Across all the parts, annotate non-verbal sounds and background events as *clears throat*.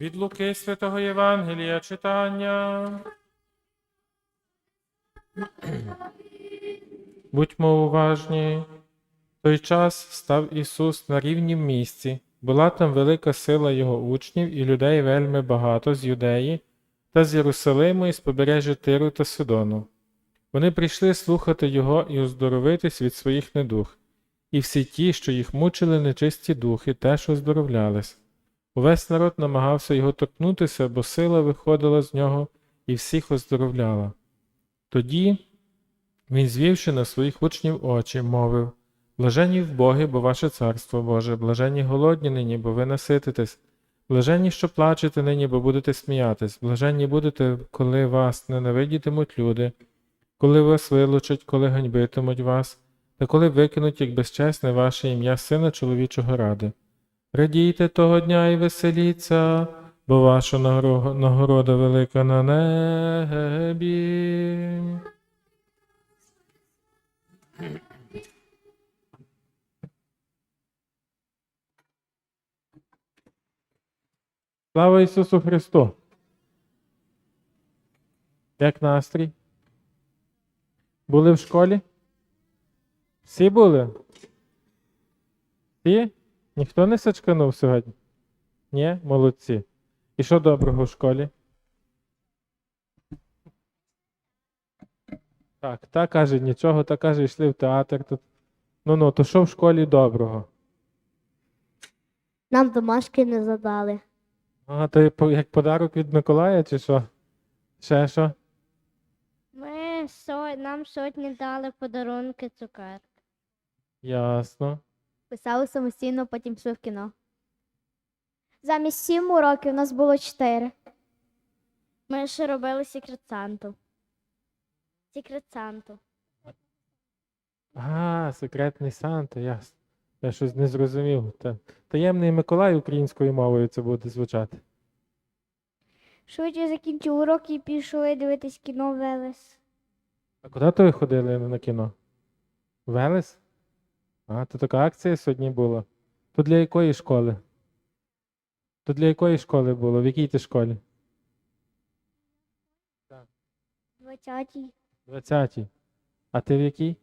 Від Луки Святого Євангелія читання. *clears throat* Будьмо уважні. В той час став Ісус на рівнім місці. Була там велика сила Його учнів і людей вельми багато з Юдеї та з Єрусалиму і з побережжя Тиру та Сидону. Вони прийшли слухати Його і оздоровитись від своїх недух, і всі ті, що їх мучили нечисті духи, теж оздоровлялись. Увесь народ намагався його торкнутися, бо сила виходила з нього і всіх оздоровляла. Тоді він, звівши на своїх учнів очі, мовив Блаженні в Боги, бо ваше царство Боже, блаженні голодні нині, бо ви насититесь, блаженні, що плачете нині, бо будете сміятись, блаженні будете, коли вас ненавидітимуть люди, коли вас вилучать, коли ганьбитимуть вас, та коли викинуть як безчесне ваше ім'я Сина чоловічого ради. Радійте того дня і веселіться, бо ваша нагорода велика на небі. Слава Ісусу Христу! Як настрій? Були в школі? Всі були? Всі? Ніхто не сачканув сьогодні? Ні? Молодці. І що доброго в школі? Так, та каже, нічого, та каже, йшли в театр. Тут. Ну ну, то що в школі доброго? Нам домашки не задали. А, то як подарок від Миколая, чи що? Ще що? Ми со... нам сьогодні дали подарунки цукерки. Ясно. Писали самостійно, потім пішли в кіно. Замість сім уроків у нас було чотири. Ми ще робили секрет Санту. Секрет Санту. А, секретний Санта, ясно. Я щось не зрозумів. Та, таємний Миколай українською мовою це буде звучати. Швидше закінчив урок і пішли дивитись кіно Велес. А куди то ви ходили на кіно? Велес? А, то така акція сьогодні була. То для якої школи? То для якої школи було? В якій ти школі? Двадцятій. 20-й. А ти в якій?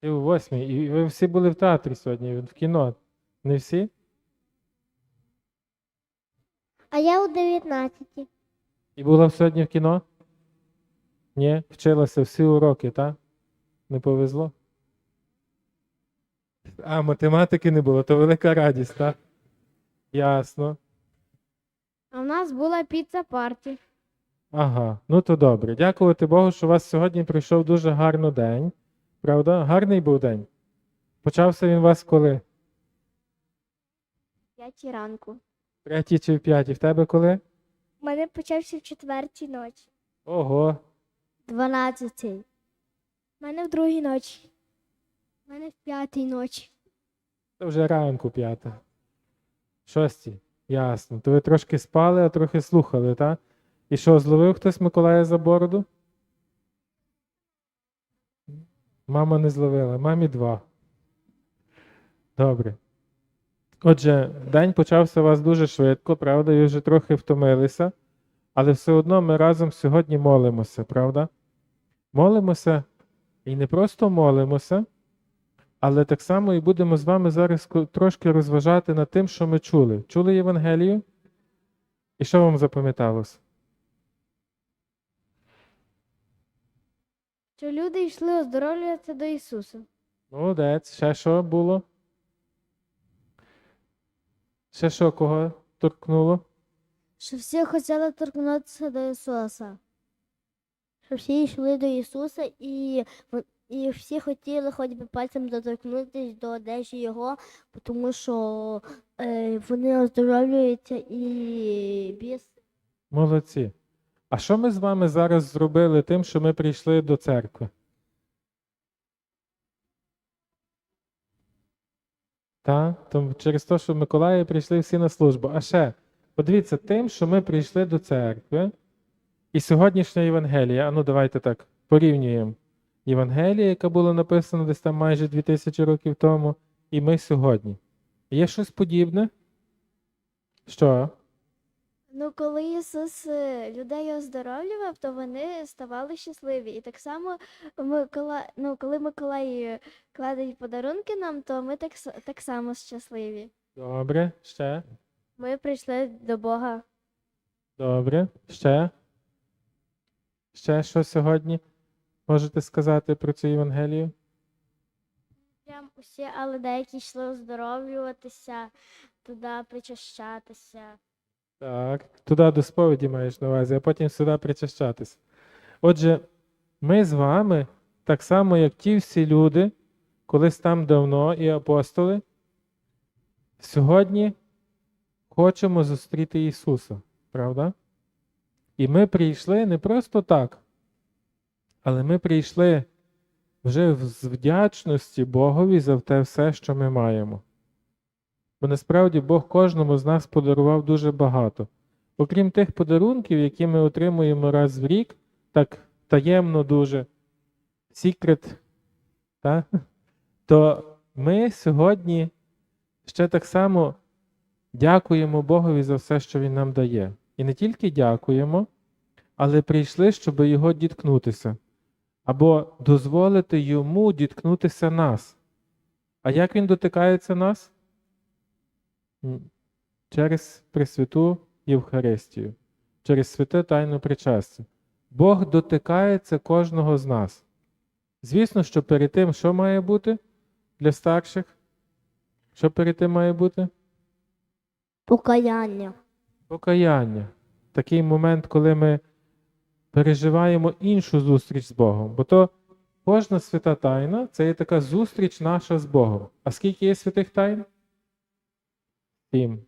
Ти у восьмій. І ви всі були в театрі сьогодні, в кіно. Не всі? А я у дев'ятнадцятій. І була сьогодні в кіно? Ні, вчилася всі уроки, так? Не повезло? А, математики не було, то велика радість, так? Ясно. А в нас була піца парті. Ага, ну то добре. Дякувати Богу, що у вас сьогодні прийшов дуже гарний день. Правда? Гарний був день. Почався він у вас коли? П'ятій ранку. Третій чи в п'ятій? В тебе коли? У мене почався в четвертій ночі. Ого. Дванадцятий. У мене в другій ночі. У мене в п'ятій ночі. Це вже ранку п'ята. Шостій. Ясно. То ви трошки спали, а трохи слухали, так? І що, зловив хтось Миколая за бороду? Мама не зловила, мамі два. Добре. Отже, день почався у вас дуже швидко, правда? Ви вже трохи втомилися, але все одно ми разом сьогодні молимося, правда? Молимося і не просто молимося, але так само і будемо з вами зараз трошки розважати над тим, що ми чули. Чули Євангелію? І що вам запам'яталося? Що люди йшли оздоровлюватися до Ісуса. Молодець. Ще що було? Ще що кого торкнуло? Що всі хотіли торкнутися до Ісуса. Що всі йшли до Ісуса і, і всі хотіли хоч би пальцем доторкнутися до одежі Його, тому що е, вони оздоровлюються і біс. Молодці. А що ми з вами зараз зробили тим, що ми прийшли до церкви? Та, тому через те, що в Миколаї прийшли всі на службу. А ще, подивіться, тим, що ми прийшли до церкви, і сьогоднішня Євангелія, а ну давайте так порівнюємо. Євангелія, яка була написана десь там майже 2000 років тому, і ми сьогодні. Є щось подібне? Що? Ну, коли Ісус е, людей оздоровлював, то вони ставали щасливі. І так само Микола... ну, коли Миколай е, кладе подарунки нам, то ми так, так само щасливі. Добре, ще. Ми прийшли до Бога. Добре, ще. Ще що сьогодні можете сказати про цю Євангелію? Прям усі, але деякі йшли оздоровлюватися, туди причащатися. Так, туди до сповіді маєш на увазі, а потім сюди причащатися. Отже, ми з вами, так само, як ті всі люди, колись там давно і апостоли, сьогодні хочемо зустріти Ісуса, правда? І ми прийшли не просто так, але ми прийшли вже з вдячності Богові за те все, що ми маємо. Бо насправді Бог кожному з нас подарував дуже багато. Окрім тих подарунків, які ми отримуємо раз в рік, так таємно дуже, секрет, та? то ми сьогодні ще так само дякуємо Богові за все, що Він нам дає. І не тільки дякуємо, але прийшли, щоб його діткнутися, або дозволити йому діткнутися нас. А як він дотикається нас? Через Пресвяту Євхаристію, через святе Тайну причастя. Бог дотикається кожного з нас. Звісно, що перед тим, що має бути для старших? Що перед тим має бути? Покаяння. Покаяння. Такий момент, коли ми переживаємо іншу зустріч з Богом. Бо то кожна свята тайна це є така зустріч наша з Богом. А скільки є святих тайн? Сім.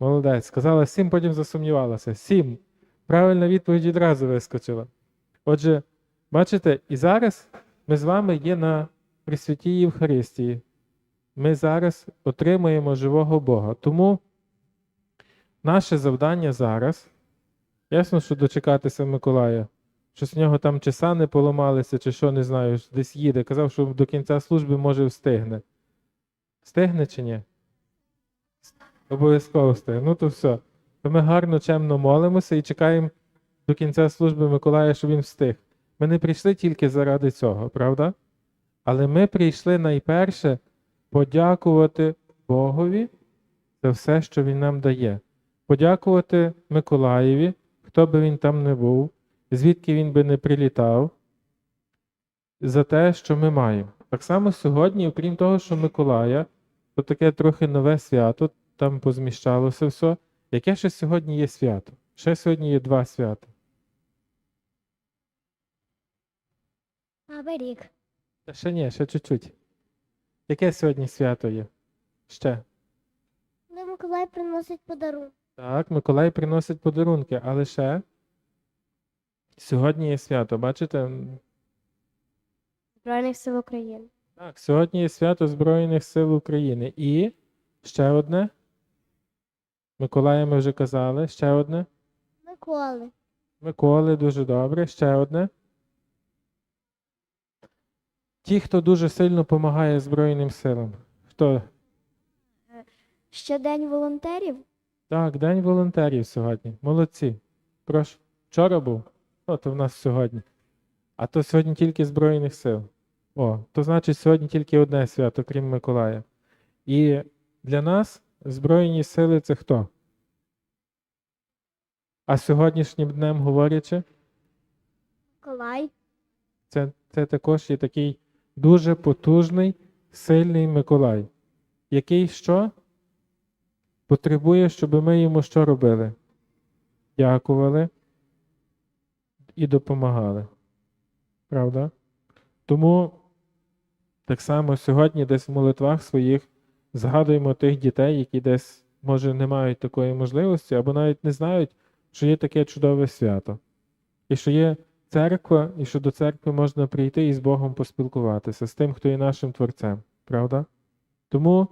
Молодець. Сказала сім, потім засумнівалася. Сім. Правильна відповідь відразу вискочила. Отже, бачите, і зараз ми з вами є на Пресвятій Євхаристії. Ми зараз отримуємо живого Бога. Тому наше завдання зараз, ясно, що дочекатися Миколая, щось в нього там чи сани поламалися, чи що, не знаю, десь їде. Казав, що до кінця служби може встигне. Встигне чи ні? Обов'язково встигне. Ну то все. То ми гарно, чемно молимося і чекаємо до кінця служби Миколая, щоб він встиг. Ми не прийшли тільки заради цього, правда? Але ми прийшли найперше подякувати Богові за все, що Він нам дає. Подякувати Миколаєві, хто би він там не був, звідки він би не прилітав, за те, що ми маємо. Так само сьогодні, окрім того, що Миколая, то таке трохи нове свято, там позміщалося все. Яке ще сьогодні є свято? Ще сьогодні є два свята. Новий рік. Та ще ні, ще чуть-чуть. Яке сьогодні свято є? Ще. Де Миколай приносить подарунок. Так, Миколай приносить подарунки, але ще сьогодні є свято. Бачите? Збройних сил України. Так, сьогодні є свято Збройних сил України. І ще одне. Миколая ми вже казали. Ще одне. Миколи. Миколи, дуже добре. Ще одне. Ті, хто дуже сильно допомагає Збройним силам. Хто? Ще день волонтерів. Так, День волонтерів сьогодні. Молодці. Прошу. Вчора був? О, то в нас сьогодні. А то сьогодні тільки Збройних сил. О, то значить сьогодні тільки одне свято, крім Миколая. І для нас Збройні сили це хто? А сьогоднішнім днем говорячи, Миколай. це, це також є такий дуже потужний, сильний Миколай, який що? Потребує, щоб ми йому що робили? Дякували і допомагали. Правда? Тому так само сьогодні десь в молитвах своїх згадуємо тих дітей, які десь, може, не мають такої можливості, або навіть не знають, що є таке чудове свято. І що є церква, і що до церкви можна прийти і з Богом поспілкуватися, з тим, хто є нашим Творцем. Правда? Тому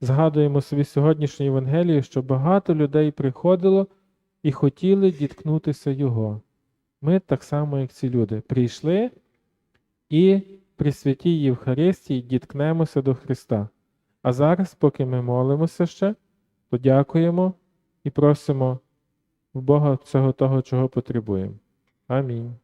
згадуємо собі сьогоднішню Євангелію, що багато людей приходило і хотіли діткнутися Його. Ми так само, як ці люди, прийшли і при святій Євхаристії діткнемося до Христа. А зараз, поки ми молимося ще, то дякуємо і просимо в Бога всього того, чого потребуємо. Амінь.